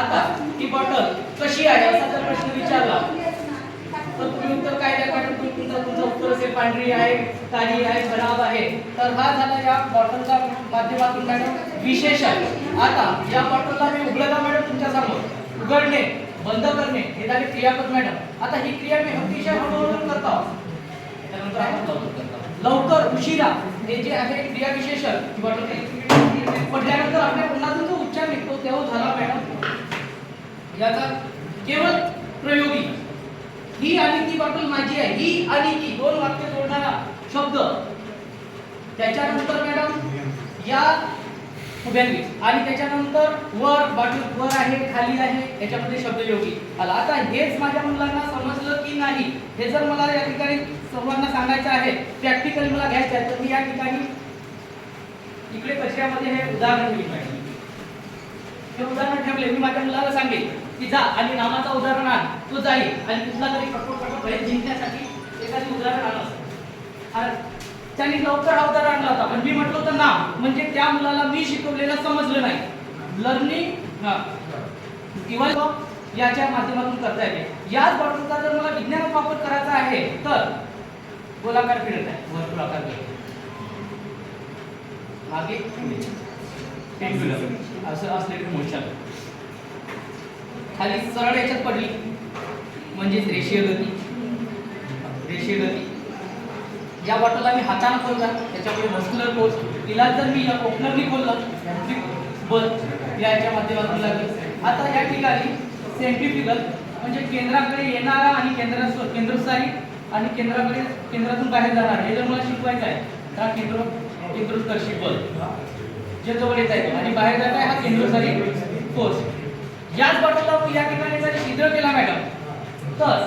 आता ती बॉटल कशी आहे असा जर प्रश्न विचारला. तर तुम्ही उत्तर काय द्या मॅडम तुम्ही तुमचं तुमचं उत्तर असेल पांढरी आहे काळी आहे खराब आहे. तर हा झाला या बॉटलचा माध्यमातून मॅडम विशेषण. आता या बॉटलला मी उघडला का मॅडम तुमच्यासमोर? उघडणे बंद करणे हे झाले क्रियापद मॅडम. आता ही क्रिया मी अतिशय हळूहळू करतो त्यानंतर लवकर उशिरा. हे जे आहे क्रिया विशेषण पडल्यानंतर आपल्या पुन्हा जो उच्चार निघतो तेव्हा झाला मॅडम. याचा केवळ प्रयोगी. ही आणि ती बाटल माझी आहे. ही आणि ती दोन वाक्य जोडणारा शब्द. त्याच्यानंतर मॅडम या उभ्यांनी आणि त्याच्यानंतर वर बाटल वर आहे खाली आहे याच्यामध्ये शब्दयोगी आला. आता हेच माझ्या मुलांना समजलं की नाही हे जर मला या ठिकाणी सर्वांना सांगायचं आहे प्रॅक्टिकल मला घ्यायचं आहे तर मी या ठिकाणी इकडे कचऱ्यामध्ये हे उदाहरण दिली पाहिजे हे उदाहरण ठेवले मी माझ्या मुलाला सांगेन. की जा आणि नामाचा उदाहरण आण. तो जाईल आणि कुठला तरी कठोर कठोर भय जिंकण्यासाठी एखादी उदाहरण आणलं आणि त्यांनी लवकर हा उदाहरण आणला होता. पण मी म्हटलं होतं नाम म्हणजे त्या मुलाला मी शिकवलेलं समजलं नाही. लर्निंग किंवा याच्या माध्यमातून करता येते याच बॉटलचा जर मला विज्ञानात वापर करायचा आहे तर गोलाकार फिरत आहे. वर्तुळाकार फिरत मागे. असं असलेली मोशन खाली सरळ याच्यात पडली. म्हणजेच रेषीय गती. रेषीय गती. या बॉटलला मी हाताने खोलला. त्याच्यामुळे मस्क्युलर फोर्स तिला जर मी या ओपनरनी खोललं बल याच्या माध्यमातून लागली. आता या ठिकाणी सेंट्रिफिकल म्हणजे केंद्राकडे येणारा आणि केंद्र केंद्रस्थानी आणि केंद्राकडे केंद्रातून बाहेर जाणार. हे जर मला शिकवायचं आहे तर हा केंद्र केंद्रोत्कर्षी बल जे जवळ येत आहे आणि बाहेर जात आहे हा केंद्रस्थानी फोर्स याच बटनला या ठिकाणी जर छिद्र केला मॅडम तर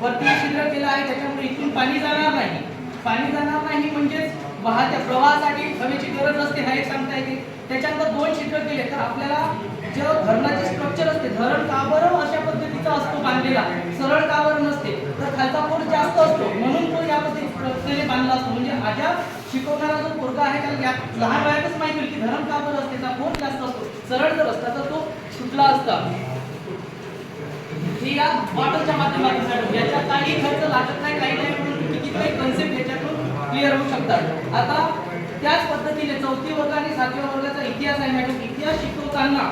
वरती छिद्र केलं आहे त्याच्यामुळे इथून पाणी जाणार नाही. पाणी जाणार नाही म्हणजेच वाहत्या प्रवाहासाठी हवेची गरज असते हा एक सांगता येते. त्याच्यानंतर दोन छिद्र केले तर आपल्याला जे धरणाचे स्ट्रक्चर असते धरण का बरं अशा पद्धतीचा असतो बांधलेला? सरळ का बरं नसते? तर खालचा पोट जास्त असतो म्हणून तो या पद्धतीने बांधला असतो. म्हणजे माझ्या शिकवणारा जो पोरगा आहे त्याला लहान वयातच माहिती होईल की धरण का बरं असते त्याचा जास्त असतो सरळ जर असता तर तो सुटला असता. हे या बॉटलच्या माध्यमातून मॅडम याच्यात काही खर्च लागत नाही काही नाही म्हणून कितीतरी कन्सेप्ट याच्यातून क्लिअर होऊ शकतात आता त्याच पद्धतीने चौथी वर्ग आणि सातव्या वर्गाचा इतिहास आहे मॅडम. इतिहास शिकवताना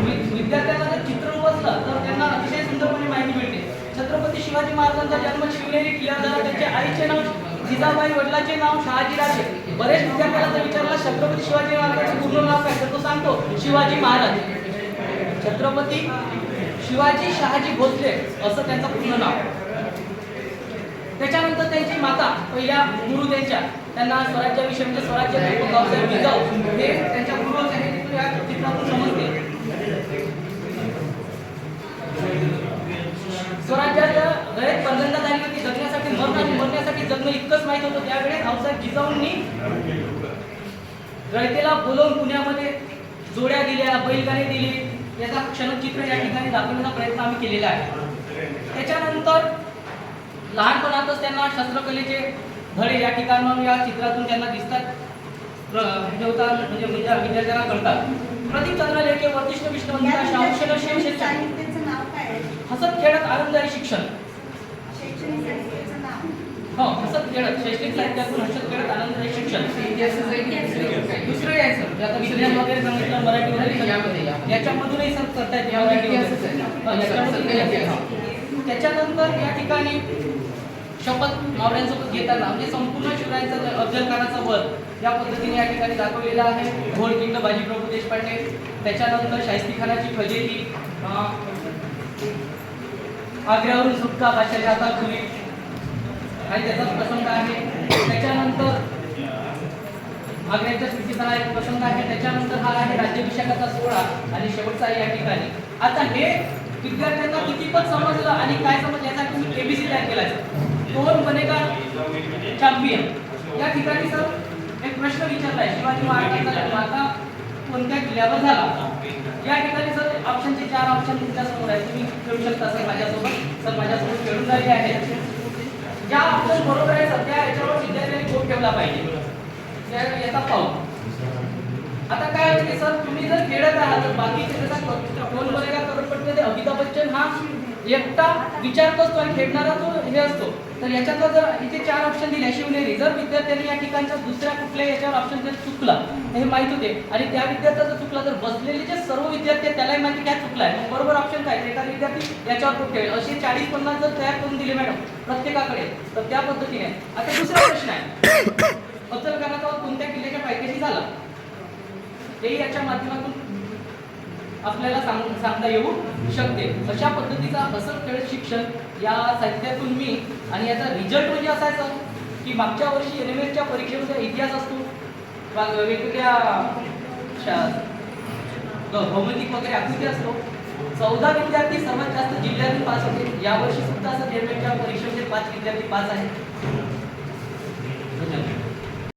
वि- विद्यार्थ्यांना जर चित्र बसलं तर त्यांना अतिशय सुंदरपणे माहिती मिळते. छत्रपती शिवाजी महाराजांचा जन्म शिवनेरी किल्ल्यावर झाला त्यांच्या आईचे नाव जिजाबाई वडिलाचे नाव शहाजीराजे. बरेच विद्यार्थ्याला विचार छत्रपती शिवाजी महाराजांचे पूर्ण नाव काय? तर तो सांगतो शिवाजी महाराज. छत्रपती शिवाजी शहाजी भोसले असं त्यांचं पूर्ण नाव. त्याच्यानंतर त्यांची माता पहिल्या गुरु त्यांच्या त्यांना स्वराज्याविषयी म्हणजे स्वराज्य गावसाहेब हे त्यांच्या गुरु आहे या चित्रातून समजते स्वराज्याच्या गळ्यात बंधनता झाली होती जगण्यासाठी मरण आणि मरण्यासाठी जगणं इतकंच माहीत होतं. त्यावेळेस भाऊसाहेब जिजाऊंनी गळतेला बोलवून पुण्यामध्ये जोड्या दिल्या बैलगाणे दिले. याचा क्षणचित्र या ठिकाणी दाखवण्याचा प्रयत्न आम्ही केलेला आहे. त्याच्यानंतर लहानपणातच त्यांना शस्त्रकलेचे धडे या ठिकाणाहून या चित्रातून त्यांना दिसतात. ठेवतात म्हणजे विद्या- विद्यार्थ्यांना कळतात. प्रदीप चंद्र लेखे काय आहे? हसत खेळत आनंददायी शिक्षण. हो हसत खेळत शैक्षणिक साहित्यातून हसत खेळत आनंददायी शिक्षण. दुसरं यायचं आता विज्ञान वगैरे सांगितलं मराठी यामध्ये, वगैरे याच्यामधूनही सर करता येते मराठी इतिहासच आहे. हा, याच्यामधून येते. हा. त्याच्यानंतर या ठिकाणी शपथ मावळ्यांसोबत घेताना म्हणजे संपूर्ण शिवरायांचा अफजलखानाचा वध या पद्धतीने या ठिकाणी दाखवलेला आहे. घोडकिंड बाजीप्रभू देशपांडे. त्याच्यानंतर शाहिस्ती खानाची फजेती अं, आग्र्यावरून सुटका बादशाच्या हातात खुली. आणि त्याचाच प्रसंग आहे. त्याच्यानंतर आग्र्याच्या स्थितीचा एक प्रसंग आहे. त्याच्यानंतर हा आहे राज्याभिषेकाचा सोहळा आणि शेवटचा या ठिकाणी. आता हे विद्यार्थ्यांना किती पण समजलं आणि काय समजलं याचा तुम्ही एबीसी तयार केला दोन बनेगा चॅम्पियन या ठिकाणी सर एक प्रश्न विचारलाय शिवाजी महाराजांचा जन्म आता कोणत्या किल्ल्यावर झाला? या ठिकाणी सर ऑप्शनचे चार ऑप्शन तुमच्यासमोर आहे तुम्ही खेळू शकता सर माझ्यासोबत. सर माझ्यासोबत खेळून झाले आहे ज्या ऑप्शन बरोबर आहे सध्या याच्यावर विद्यार्थ्यांनी बोट ठेवला पाहिजे. याचा पाहू आता काय होते सर तुम्ही जर खेळत आहात तर बाकीचे जसा कोण बनेगा करोडपतीमध्ये अमिताभ बच्चन हा एकटा विचार करतो आणि खेळणारा तो हे असतो. तर याच्यातलं जर इथे चार ऑप्शन दिले शिवनेरी. जर विद्यार्थ्यांनी या ठिकाणच्या दुसऱ्या कुठल्या याच्यावर ऑप्शन जर चुकला हे माहीत होते. आणि त्या विद्यार्थ्याचा चुकला तर बसलेले जे सर्व विद्यार्थी त्यालाही माहिती काय चुकलाय? मग बरोबर ऑप्शन काय? एखादा विद्यार्थी याच्यावर कुठे असे चाळीस पन्नास जर तयार करून दिले मॅडम प्रत्येकाकडे तर त्या पद्धतीने. आता दुसरा प्रश्न आहे. अचलकराचा कोणत्या किल्ल्याच्या पायथ्याशी झाला? तेही याच्या माध्यमातून आपल्याला सांग सांगता येऊ शकते. अशा पद्धतीचा असं खेळ शिक्षण या साहित्यातून मी आणि याचा रिझल्ट म्हणजे असायचा की मागच्या वर्षी एन एम एसच्या परीक्षेमध्ये इतिहास असतो. वेगवेगळ्या शा- भौमितिक वगैरे आकृती असतो. चौदा विद्यार्थी सर्वात जास्त जिल्ह्यातून पास होते. यावर्षी सुद्धा असं एन एम एसच्या परीक्षेमध्ये पाच विद्यार्थी पास आहेत. धन्यवाद.